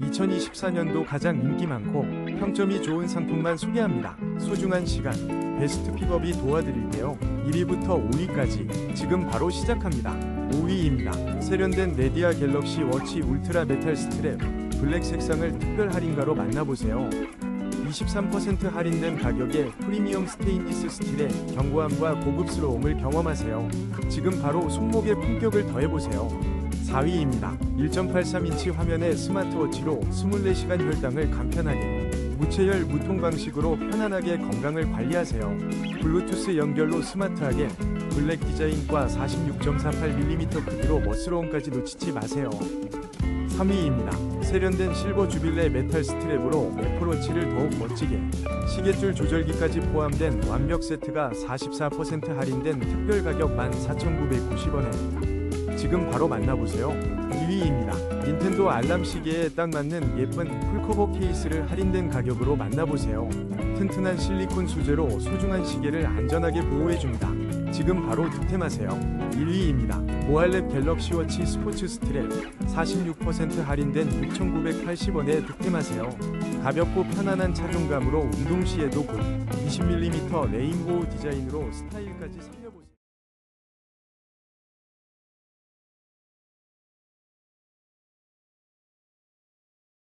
2024년도 가장 인기 많고 평점이 좋은 상품만 소개합니다. 소중한 시간, 베스트 픽업이 도와드릴게요. 1위부터 5위까지 지금 바로 시작합니다. 5위입니다. 세련된 레디아 갤럭시 워치 울트라 메탈 스트랩 블랙 색상을 특별 할인가로 만나보세요. 23% 할인된 가격에 프리미엄 스테인리스 스틸의 견고함과 고급스러움을 경험하세요. 지금 바로 손목에 품격을 더해보세요. 4위입니다. 1.83인치 화면의 스마트워치로 24시간 혈당을 간편하게 무체열 무통 방식으로 편안하게 건강을 관리하세요. 블루투스 연결로 스마트하게 블랙 디자인과 46.48mm 크기로 멋스러움까지 놓치지 마세요. 3위입니다. 세련된 실버 주빌레 메탈 스트랩으로 애플워치를 더욱 멋지게 시계줄 조절기까지 포함된 완벽 세트가 44% 할인된 특별 가격 14,990원에 지금 바로 만나보세요. 2위입니다. 닌텐도 알람 시계에 딱 맞는 예쁜 풀커버 케이스를 할인된 가격으로 만나보세요. 튼튼한 실리콘 소재로 소중한 시계를 안전하게 보호해줍니다. 지금 바로 득템하세요. 1위입니다. 모할랩 갤럭시 워치 스포츠 스트랩 46% 할인된 6,980원에 득템하세요. 가볍고 편안한 착용감으로 운동 시에도 굿 20mm 레인보우 디자인으로 스타일까지 살려보세요.